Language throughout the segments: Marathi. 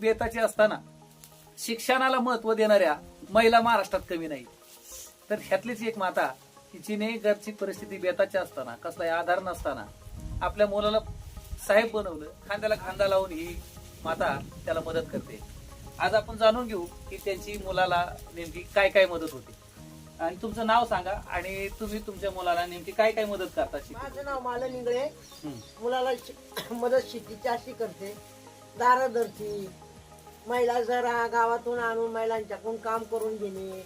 बेताची असताना शिक्षणाला महत्त्व देणाऱ्या महिला महाराष्ट्रात कमी नाही तर ह्यातलीच एक माता की जिने घरची परिस्थिती बेताची असताना कसलाही आधार नसताना आपल्या मुलाला साहेब बनवलं खांद्याला खांदा लावून ही माता त्याला मदत करते आज आपण जाणून घेऊ की त्यांची मुलाला नेमकी काय काय मदत होते आणि तुमचं नाव सांगा आणि तुम्ही तुमच्या मुलाला नेमकी काय काय मदत करता? माझं नाव माला निंगळे. मुलाला मदत शेतीची अशी करते दारं धरती महिला जरा गावातून आणून महिलांच्याकडून काम करून घेणे.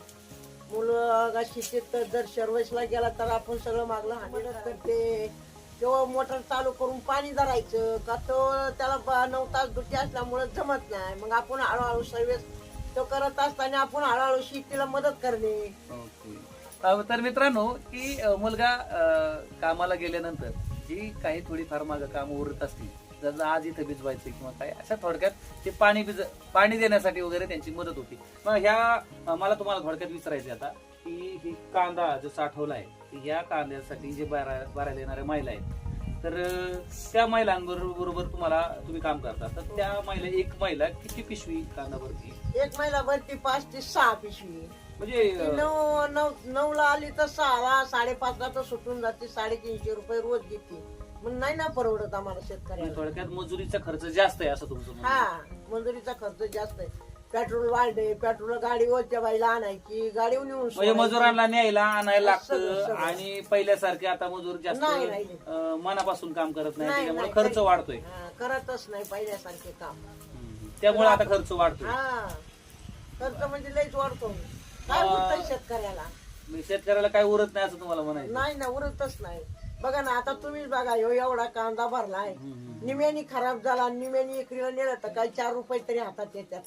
मुलं शिक्षित जर सर्वेसला गेला तर आपण सगळं मागलं हानीरच करते. किंवा मोटर चालू करून पाणी धरायचं का तो त्याला नऊ तास दुटी असल्यामुळे जमत नाही. मग आपण हळूहळू सर्वेस तो करत असताना आपण हळूहळू शेतीला मदत करणे. तर मित्रांनो की मुलगा कामाला गेल्यानंतर जी काही थोडीफार मागं काम उरत असतील जर आज इथं भिजवायचे किंवा काय अशा थोडक्यात ते पाणी भिज पाणी देण्यासाठी वगैरे त्यांची मदत होती. मग ह्या मला तुम्हाला थोडक्यात विचारायचे आता की ही कांदा जो साठवला आहे की या कांद्यासाठी जे बारा बारायला येणाऱ्या महिला आहेत तर त्या महिलांबरोबर तुम्हाला तुम्ही काम करता. तर त्या महिला एक महिला किती पिशवी कांदा भरती? एक महिला भरती पाच ते सहा पिशवी. म्हणजे ती नऊ नऊ नऊला आली तर सहाला साडेपाचला तर सुटून जाते साडेतीनशे रुपये रोज घेते मग नाही ना परवडत आम्हाला शेतकऱ्याला थोडक्यात मजुरीचा खर्च जास्त आहे असं तुमचं म्हणणं आहे. हा मंजुरीचा खर्च जास्त आहे पेट्रोल वाढले पेट्रोल गाडी वरच्या बाईला आणायची गाडीवर नेऊन म्हणजे सोडायची. मजुरांना न्यायला आणायला सगळं, लागतं सगळं. आणि पहिल्यासारखे आता मजूर जास्त नाही राहिले. अं, मनापासून काम करत नाही नाही, खर्च काही- वाढतोय हा, करतच नाही पहिल्यासारखे काम. त्यामुळे आता खर्च वाढतोय हा खर्च म्हणजे लईच वाढतो काय उरतंय शेतकऱ्याला म्हणजे शेतकऱ्याला काय उरत नाही असं तुम्हाला म्हणायचं नाही ना उरतच नाही बघा ना आता तुम्हीच बघा ह्यो एवढा कांदा भरलाय. निम्यानी खराब झाला निम्यानी एकरीला नेलं तर काही चार रुपये तरी हातात येतात.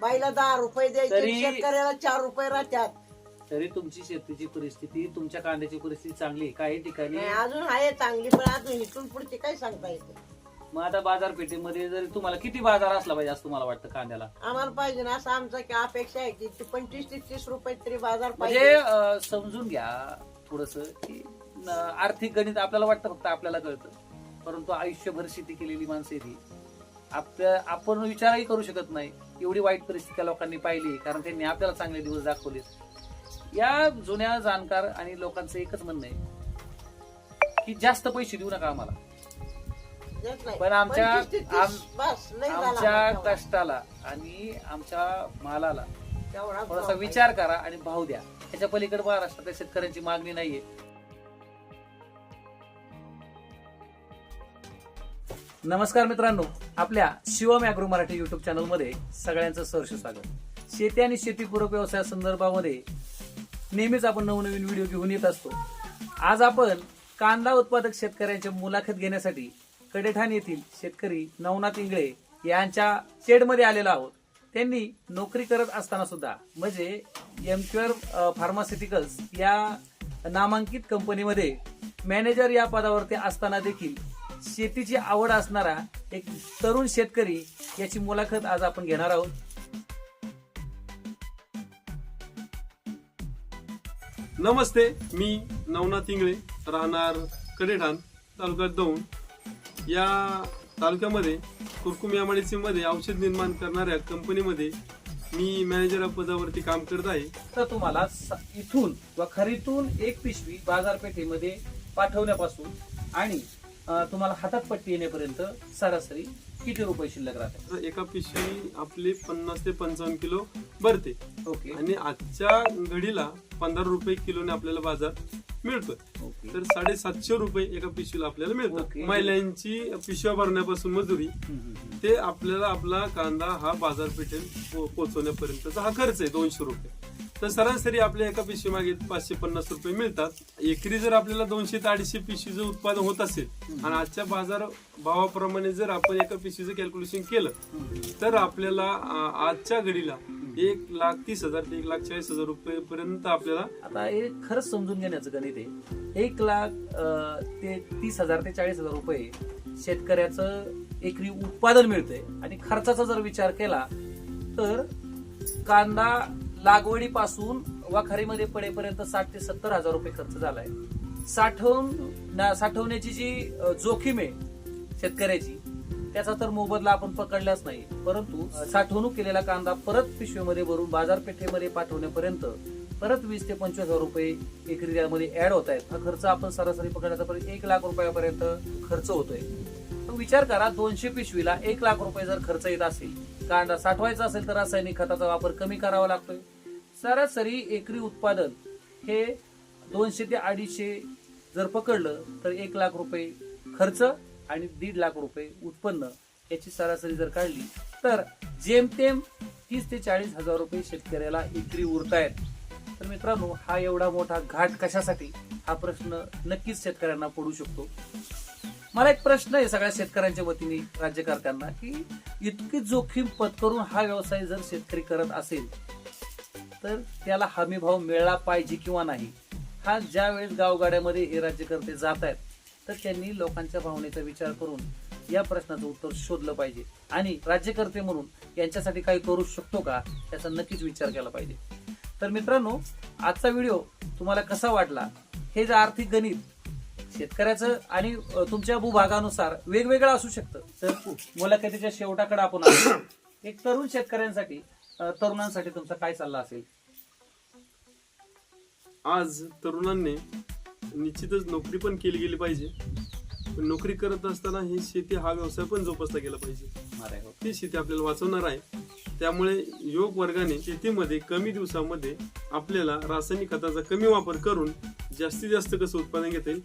बाईला दहा रुपये द्यायचे तरी- शेतकऱ्याला चार रुपये राहतात. तरी तुमची शेतीची परिस्थिती तुमच्या कांद्याची परिस्थिती चांगली आहे. काही ठिकाणी नाही, अजून आहे चांगली पण अजून इथून पुढची काय सांगता येते? मग आता बाजारपेठेमध्ये जरी तुम्हाला किती बाजार असला पाहिजे असं तुम्हाला वाटतं कांद्याला? आम्हाला पाहिजे ना असं आमचं की अपेक्षा आहे की ते पंचवीस ते तीस रुपये तरी बाजार म्हणजे पाहिजे. अं, समजून घ्या थोडस की आर्थिक गणित आपल्याला वाटतं फक्त आपल्याला कळतं. परंतु आयुष्यभर शेती केलेली माणसं आहे ती आपल्या आपण विचारही करू शकत नाही. एवढी वाईट परिस्थिती त्या लोकांनी पाहिली कारण त्यांनी आपल्याला चांगले दिवस दाखवले या जुन्या जाणकार आणि लोकांचं एकच म्हणणं आहे की जास्त पैसे देऊ नका आम्हाला. पण आमच्या- आमच्या कष्टाला आणि आमच्या मालाला थोडासा विचार करा आणि भाव द्या. ह्याच्या पलीकडे महाराष्ट्रातल्या शेतकऱ्यांची मागणी नाहीये. नमस्कार मित्रांनो आपल्या शिवम अॅग्रो मराठी युट्यूब चॅनलमध्ये सगळ्यांचं सहर्ष स्वागत. शेती आणि शेतीपूरक व्यवसाया संदर्भामध्ये नेहमीच आपण नवनवीन व्हिडिओ घेऊन येत असतो. आज आपण कांदा उत्पादक शेतकऱ्यांची मुलाखत घेण्यासाठी कडेठाण येथील शेतकरी नवनाथ इंगळे यांच्या शेडमध्ये आलेलो आहोत. त्यांनी नोकरी करत असताना सुद्धा म्हणजे एमक्युअर फार्मास्युटिकल्स या नामांकित कंपनीमध्ये मॅनेजर या पदावरती असताना देखील शेतीची आवड असणारा एक तरुण शेतकरी याची मुलाखत आज आपण घेणार आहोत. नमस्ते मी नवनाथ इंगळे राहणार कडेठाण तालुक्यात दौंड. या तालुक्यामध्ये कुरकुम या मध्ये औषध निर्माण करणाऱ्या कंपनीमध्ये मी मॅनेजर पदावरती काम करत आहे. तर तुम्हाला इथून व खरीतून एक पिशवी बाजारपेठेमध्ये पाठवण्यापासून आणि तुम्हाला हातात पट्टी येण्यापर्यंत सरासरी किती रुपये शिल्लक राहतात तर एका पिशवी आपली पन्नास ते पंचावन्न किलो भरते. ओके. आणि आजच्या घडीला पंधरा रुपये किलोने आपल्याला बाजार मिळतोय. ओके. तर साडेसातशे रुपये एका पिशवीला आपल्याला मिळतात. ओके. महिलांची पिशव्या भरण्यापासून मजुरी. ते आपल्याला आपला कांदा हा बाजारपेठेत पो- पोहोचवण्यापर्यंतचा हा खर्च आहे दोनशे रुपये. तर सरासरी आपल्या एका पिशवी मागे पाचशे पन्नास रुपये मिळतात. एकरी जर आपल्याला दोनशे ते अडीचशे पिशवीचं उत्पादन होत असेल आणि आजच्या बाजार भावाप्रमाणे जर आपण एका पिशवीचं कॅल्क्युलेशन केलं तर आपल्याला आजच्या घडीला एक लाख तीस हजार ते एक लाख चाळीस हजार रुपये पर्यंत आपल्याला आता हे खरंच समजून घेण्याचं गणित आहे. एक लाख ते तीस हजार ते चाळीस हजार रुपये शेतकऱ्याचं एकरी उत्पादन मिळतंय. आणि खर्चाचा जर विचार केला तर कांदा लागवडीपासून वाखारीमध्ये पडेपर्यंत साठ ते सत्तर हजार रुपये खर्च झालाय. साठवून ना- साठवण्याची जी जोखीम आहे शेतकऱ्याची त्याचा तर मोबदला आपण पकडलाच नाही. परंतु साठवणूक केलेला कांदा परत पिशवीमध्ये भरून बाजारपेठेमध्ये पाठवण्यापर्यंत परत वीस ते पंचवीस हजार रुपये एकरी त्यामध्ये ऍड होत आहेत. हा खर्च आपण सरासरी पकडण्याचा एक लाख रुपयापर्यंत खर्च होतोय. तर विचार करा दोनशे पिशवीला एक लाख रुपये जर खर्च येत असेल कांदा साठवायचा असेल तर रासायनिक खताचा वापर कमी करावा लागतोय. सरासरी एकरी उत्पादन हे दोनशे ते अडीचशे जर पकडलं तर एक लाख रुपये खर्च आणि दीड लाख रुपये उत्पन्न याची सरासरी जर काढली तर जेमतेम तीस ते चाळीस हजार रुपये शेतकऱ्याला एकरी उरतायत. तर मित्रांनो हा एवढा मोठा घाट कशासाठी? हा प्रश्न नक्कीच शेतकऱ्यांना पडू शकतो. मला एक प्रश्न आहे सगळ्या शेतकऱ्यांच्या वतीने राज्यकर्त्यांना की इतकी जोखीम पत्करून हा व्यवसाय जर शेतकरी करत असेल तर त्याला हमी भाव मिळाला पाहिजे किंवा नाही? हा ज्या वेळेस गावगाड्यामध्ये हे राज्यकर्ते जात आहेत तर त्यांनी लोकांच्या भावनेचा विचार करून या प्रश्नाचं उत्तर शोधलं पाहिजे. आणि राज्यकर्ते म्हणून यांच्यासाठी काही करू शकतो का? याचा नक्कीच विचार केला पाहिजे. तर मित्रांनो आजचा व्हिडिओ तुम्हाला कसा वाटला? हे जे आर्थिक गणित शेतकऱ्याचं आणि तुमच्या भूभागानुसार वेगवेगळं असू शकतं. तर मुलाखतीच्या शेवटाकडे आपण एक तरुण शेतकऱ्यांसाठी तरुणांसाठी तुमचा काय सल्ला असेल? आज तरुणांनी निश्चितच नोकरी पण केली गेली पाहिजे. पण नोकरी करत असताना ही शेती हा व्यवसाय पण जोपासला गेला पाहिजे. हो. ती शेती आपल्याला वाचवणार आहे. त्यामुळे युवक वर्गाने शेतीमध्ये कमी दिवसामध्ये आपल्याला रासायनिक खताचा कमी वापर करून जास्तीत जास्त कसं उत्पादन घेता येईल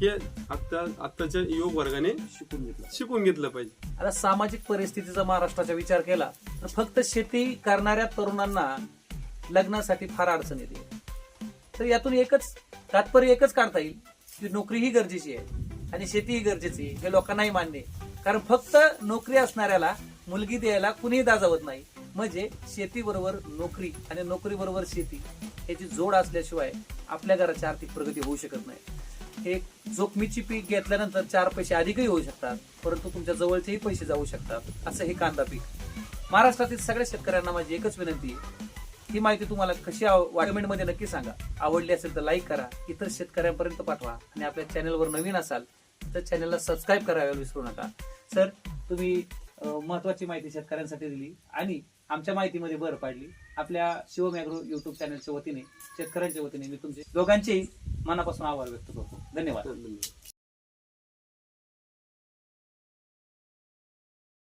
हे आता आत्ताच्या युवक वर्गाने शिकून घेतलं. शिकून घेतलं पाहिजे. आता सामाजिक परिस्थितीचा महाराष्ट्राचा विचार केला तर फक्त शेती करणाऱ्या तरुणांना लग्नासाठी फार अडचण येते. तर यातून एकच तात्पर्य एकच काढता येईल की नोकरी ही गरजेची आहे आणि शेती ही गरजेची आहे हे लोकांनाही मान्य कारण फक्त नोकरी असणाऱ्याला मुलगी द्यायला कुणीही दाजावत नाही. म्हणजे शेतीबरोबर नोकरी आणि नोकरीबरोबर शेती याची जोड असल्याशिवाय आपल्या घराची आर्थिक प्रगती होऊ शकत नाही. हे जोखमीची पीक घेतल्यानंतर चार पैसे अधिकही होऊ शकतात परंतु तुमच्या जवळचेही पैसे जाऊ शकतात असं हे कांदा पीक. महाराष्ट्रातील सगळ्या शेतकऱ्यांना माझी एकच विनंती आहे. ही माहिती तुम्हाला कशी कमेंटमध्ये नक्की सांगा. आवडली असेल तर लाईक करा इतर शेतकऱ्यांपर्यंत पाठवा आणि आपल्या चॅनलवर नवीन असाल तर चॅनलला सबस्क्राईब करायला विसरू नका. सर तुम्ही महत्वाची माहिती शेतकऱ्यांसाठी दिली आणि आमच्या माहितीमध्ये भर पाडली. आपल्या शिवम ॲग्रो युट्यूब चॅनलच्या वतीने शेतकऱ्यांच्या वतीने मी तुमचे दोघांचेही मनापासून आभार व्यक्त करतो. धन्यवाद. हो, धन्यवाद.